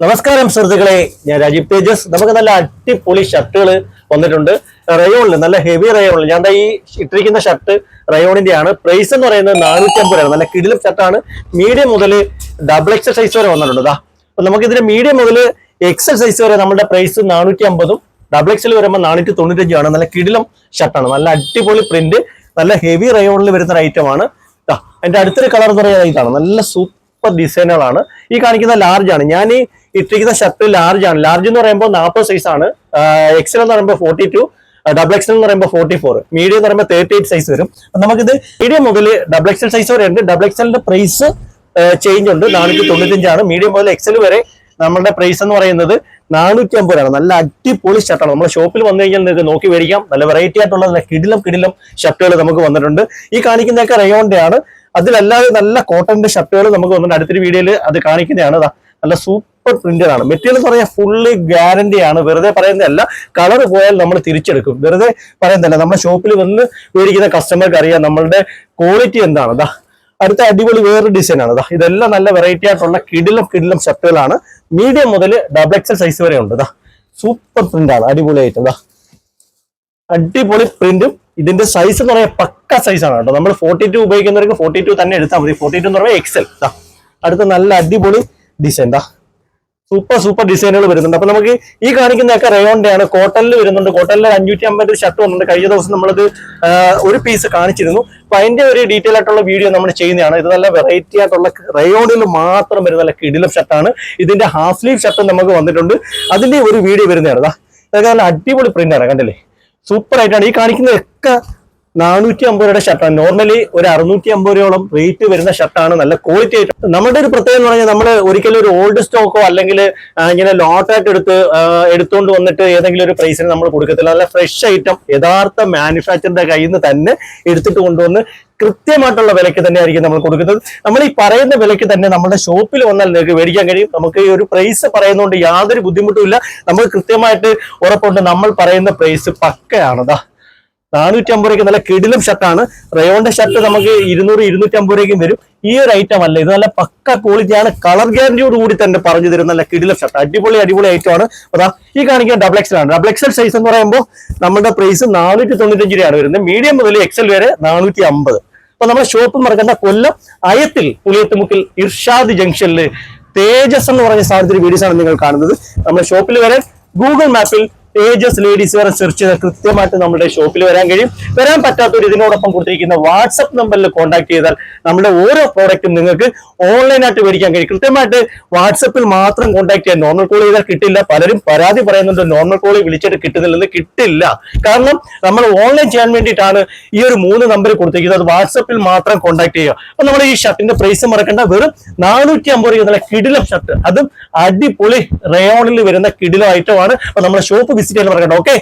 നമസ്കാരം സുഹൃത്തുക്കളെ. ഞാൻ രാജീവ് തേജസ്. നമുക്ക് നല്ല അടിപൊളി ഷർട്ടുകൾ വന്നിട്ടുണ്ട്. റയോണിൽ നല്ല ഹെവി റയോണിൽ ഞാൻ ഈ ഇട്ടിരിക്കുന്ന ഷർട്ട് റയോണിന്റെ ആണ് പ്രൈസ് എന്ന് പറയുന്നത് നാനൂറ്റി രൂപ. നല്ല കിടിലും ഷർട്ടാണ്. മീഡിയം മുതൽ ഡബിൾ എക്സൽ സൈസ് വരെ വന്നിട്ടുണ്ട്. അപ്പൊ നമുക്ക് ഇതിന്റെ മീഡിയം മുതൽ എക്സൽ സൈസ് വരെ നമ്മുടെ പ്രൈസ് നാനൂറ്റി അമ്പതും ഡബിൾ എക്സൽ വരുമ്പോൾ നാനൂറ്റി ആണ് നല്ല കിടിലും ഷർട്ടാണ്. നല്ല അടിപൊളി പ്രിന്റ് നല്ല ഹെവി റയോണിൽ വരുന്ന ഒരു ഐറ്റം ആണ്. ദാ അതിന്റെ അടുത്തൊരു കളർ എന്ന് പറയുന്നത് ഇതാണ്. നല്ല സൂപ്പർ ഡിസൈനുകളാണ് ഈ കാണിക്കുന്ന ലാർജ് ആണ്. ഞാൻ ഈ ഇട്ടിരിക്കുന്ന ഷർട്ട് ലാർജ് ആണ്. ലാർജ് എന്ന് പറയുമ്പോൾ നാൽപ്പത് സൈസ് ആണ്. എക്സൽ എന്ന് പറയുമ്പോൾ ഫോർട്ടി ടു ഡബിൾ എക്സൽ എന്ന് പറയുമ്പോൾ ഫോർട്ടി ഫോർ മീഡിയം എന്ന് പറയുമ്പോൾ തേർട്ടി എയ്റ്റ് സൈസ് വരും നമുക്കിത് മീഡിയം മുതൽ ഡബിൾ എക്സൽ സൈസ് വരെ ഉണ്ട്. ഡബിൾ എക്സലിന്റെ പ്രൈസ് ചേഞ്ച് ഉണ്ട്. നാനൂറ്റി തൊണ്ണൂറ്റഞ്ചാണ് മീഡിയം മുതൽ എക്സൽ വരെ നമ്മുടെ പ്രൈസ് എന്ന് പറയുന്നത് നാനൂറ്റി അമ്പത് രൂപ നല്ല അടിപൊളി ഷർട്ടാണ് നമ്മുടെ ഷോപ്പിൽ വന്നു കഴിഞ്ഞാൽ നിങ്ങൾക്ക് നോക്കി മേടിക്കാം. നല്ല വെറൈറ്റി ആയിട്ടുള്ള നല്ല കിടിലം കിടിലം ഷർട്ടുകൾ നമുക്ക് വന്നിട്ടുണ്ട്. ഈ കാണിക്കുന്നതൊക്കെ റയോണിന്റെ ആണ്. അതിലല്ലാതെ നല്ല കോട്ടന്റെ ഷർട്ടുകൾ നമുക്ക് വന്നിട്ടുണ്ട്. അടുത്തൊരു വീഡിയോയിൽ അത് കാണിക്കുന്നതാണ്. നല്ല സൂപ്പർ പ്രിന്റഡ് ആണ്. മെറ്റീരിയൽ എന്ന് പറഞ്ഞാൽ ഫുള്ളി ഗ്യാരണ്ടി ആണ്. വെറുതെ പറയുന്നതല്ല. കളർ പോയാൽ നമ്മൾ തിരിച്ചെടുക്കും. വെറുതെ പറയുന്നതല്ല. നമ്മുടെ ഷോപ്പിൽ വന്ന് മേടിക്കുന്ന കസ്റ്റമർക്ക് അറിയാം നമ്മളുടെ ക്വാളിറ്റി എന്താണ്. അതാ അടുത്ത അടിപൊളി വേറൊരു ഡിസൈൻ ആണ്. ഇതെല്ലാം നല്ല വെറൈറ്റി ആയിട്ടുള്ള കിടിലും കിടിലും ഷർട്ടുകളാണ്. മീഡിയം മുതൽ ഡബിൾ എക്സൽ സൈസ് വരെ ഉണ്ട്. ഇതാ സൂപ്പർ പ്രിന്റ് ആണ്. അടിപൊളിയായിട്ട്. ദാ അടിപൊളി പ്രിന്റും ഇതിന്റെ സൈസ് എന്ന് പറയാൻ പക്ക സൈസ് ആണ് കേട്ടോ. നമ്മൾ ഫോർട്ടി ടു ഉപയോഗിക്കുന്നവർക്ക് ഫോർട്ടി ടു തന്നെ എടുത്താൽ മതി. ഫോർട്ടി ടു എന്ന് പറയുമ്പോൾ എക്സൽ അടുത്ത നല്ല അടിപൊളി ഡിസൈൻ ദാ സൂപ്പർ സൂപ്പർ ഡിസൈനുകൾ വരുന്നുണ്ട്. അപ്പൊ നമുക്ക് ഈ കാണിക്കുന്നതൊക്കെ റയോണിന്റെ ആണ് കോട്ടണിൽ വരുന്നുണ്ട്. കോട്ടണിൽ അഞ്ഞൂറ്റി അമ്പത് ഷർട്ട് വന്നിട്ടുണ്ട്. കഴിഞ്ഞ ദിവസം നമ്മളത് ഒരു പീസ് കാണിച്ചിരുന്നു. അപ്പൊ അതിന്റെ ഒരു ഡീറ്റെയിൽ ആയിട്ടുള്ള വീഡിയോ നമ്മൾ ചെയ്യുന്നതാണ്. ഇത് നല്ല വെറൈറ്റി ആയിട്ടുള്ള റയോണിൽ മാത്രം വരുന്ന നല്ല കിടിലം ഷർട്ടാണ് ഇതിന്റെ ഹാഫ് സ്ലീവ് ഷർട്ട് നമുക്ക് വന്നിട്ടുണ്ട്. അതിന്റെ ഒരു വീഡിയോ വരുന്നതാണ്. ഇതൊക്കെ നല്ല അടിപൊളി പ്രിന്റ് ആണ്. കണ്ടില്ലേ? സൂപ്പർ ആയിട്ടാണ്. ഈ കാണിക്കുന്നതൊക്കെ നാനൂറ്റി അമ്പത് രൂപയുടെ ഷർട്ടാണ് നോർമലി ഒരു അറുന്നൂറ്റി അമ്പത് രൂപയോളം റേറ്റ് വരുന്ന ഷർട്ടാണ് നല്ല ക്വാളിറ്റി ആയിട്ട്. നമ്മുടെ ഒരു പ്രത്യേകത എന്ന് പറഞ്ഞാൽ നമ്മൾ ഒരിക്കലും ഒരു ഓൾഡ് സ്റ്റോക്കോ അല്ലെങ്കിൽ ഇങ്ങനെ ലോട്ടായിട്ട് എടുത്ത് എടുത്തുകൊണ്ട് വന്നിട്ട് ഏതെങ്കിലും ഒരു പ്രൈസിന് നമ്മൾ കൊടുക്കത്തില്ല. നല്ല ഫ്രഷ് ഐറ്റം യഥാർത്ഥ മാനുഫാക്ചറിന്റെ കയ്യിൽ നിന്ന് തന്നെ എടുത്തിട്ട് കൊണ്ടുവന്ന് കൃത്യമായിട്ടുള്ള വിലയ്ക്ക് തന്നെ ആയിരിക്കും നമ്മൾ കൊടുക്കുന്നത്. നമ്മൾ ഈ പറയുന്ന വിലയ്ക്ക് തന്നെ നമ്മുടെ ഷോപ്പിൽ വന്നാൽ നിങ്ങൾക്ക് മേടിക്കാൻ കഴിയും. നമുക്ക് ഈ ഒരു പ്രൈസ് പറയുന്നതുകൊണ്ട് യാതൊരു ബുദ്ധിമുട്ടുമില്ല നമുക്ക് കൃത്യമായിട്ട് ഉറപ്പുണ്ട്. നമ്മൾ പറയുന്ന പ്രൈസ് പക്കയാണ് ദാ. നാനൂറ്റി അമ്പത് രൂപയ്ക്ക് നല്ല കിടിലും ഷർട്ടാണ് റയോണിന്റെ ഷർട്ട് നമുക്ക് ഇരുന്നൂറ് ഇരുന്നൂറ്റി അമ്പത് രൂപയ്ക്കും വരും. ഈ ഒരു ഐറ്റം അല്ല. ഇത് നല്ല പക്ക ക്വാളിറ്റിയാണ് കളർ ഗ്യാരണ്ടിയോട് കൂടി തന്നെ പറഞ്ഞു തരും നല്ല കിടിലം ഷർട്ട് അടിപൊളി അടിപൊളി ഐറ്റം ആണ്. അതാ ഈ കാണിക്കുന്ന ഡബിൾ എക്സൽ ആണ്. ഡബിൾ എക്സൽ സൈസ് എന്ന് പറയുമ്പോൾ നമ്മുടെ പ്രൈസ് നാനൂറ്റി തൊണ്ണൂറ്റഞ്ച് രൂപയാണ് വരുന്നത്. മീഡിയം മുതൽ എക്സൽ വരെ നാനൂറ്റി അമ്പത് അപ്പൊ നമ്മുടെ ഷോപ്പ് മറക്കുന്ന കൊല്ലം അയത്തിൽ പുളിയത്തുമുക്കിൽ ഇർഷാദ് ജംഗ്ഷനിൽ തേജസ് എന്ന് പറഞ്ഞ സ്ഥാനത്തിന് വീഡിയോസ് ആണ് നിങ്ങൾ കാണുന്നത്. നമ്മുടെ ഷോപ്പിൽ വരെ ഗൂഗിൾ മാപ്പിൽ തേജസ് ലേഡീസ് വരെ സെർച്ച് ചെയ്താൽ കൃത്യമായിട്ട് നമ്മുടെ ഷോപ്പിൽ വരാൻ കഴിയും. വരാൻ പറ്റാത്തവർ ഇതിനോടൊപ്പം കൊടുത്തിരിക്കുന്ന വാട്സപ്പ് നമ്പറിൽ കോൺടാക്ട് ചെയ്താൽ നമ്മുടെ ഓരോ പ്രോഡക്റ്റും നിങ്ങൾക്ക് ഓൺലൈനായിട്ട് മേടിക്കാൻ കഴിയും. കൃത്യമായിട്ട് വാട്സപ്പിൽ മാത്രം കോൺടാക്ട് ചെയ്യാൻ നോർമൽ കോൾ ചെയ്താൽ കിട്ടില്ല. പലരും പരാതി പറയുന്നുണ്ട് നോർമൽ കോൾ വിളിച്ചിട്ട് കിട്ടുന്നില്ലെന്ന് കിട്ടില്ല. കാരണം നമ്മൾ ഓൺലൈൻ ചെയ്യാൻ വേണ്ടിയിട്ടാണ് ഈ ഒരു മൂന്ന് നമ്പർ കൊടുത്തിരിക്കുന്നത്. വാട്സപ്പിൽ മാത്രം കോൺടാക്ട് ചെയ്യുക. അപ്പൊ നമ്മൾ ഈ ഷർട്ടിന്റെ പ്രൈസ് മറക്കേണ്ട. വെറും നാനൂറ്റി അമ്പത് രൂപ കിടിലം ഷർട്ട് അതും അടിപൊളി റയോണിൽ വരുന്ന കിടിലം ഐറ്റമാണ് അപ്പൊ നമ്മുടെ ഷോപ്പ് വിസിറ്റ് ചെയ്യാൻ മറക്കണ്ട ഓക്കെ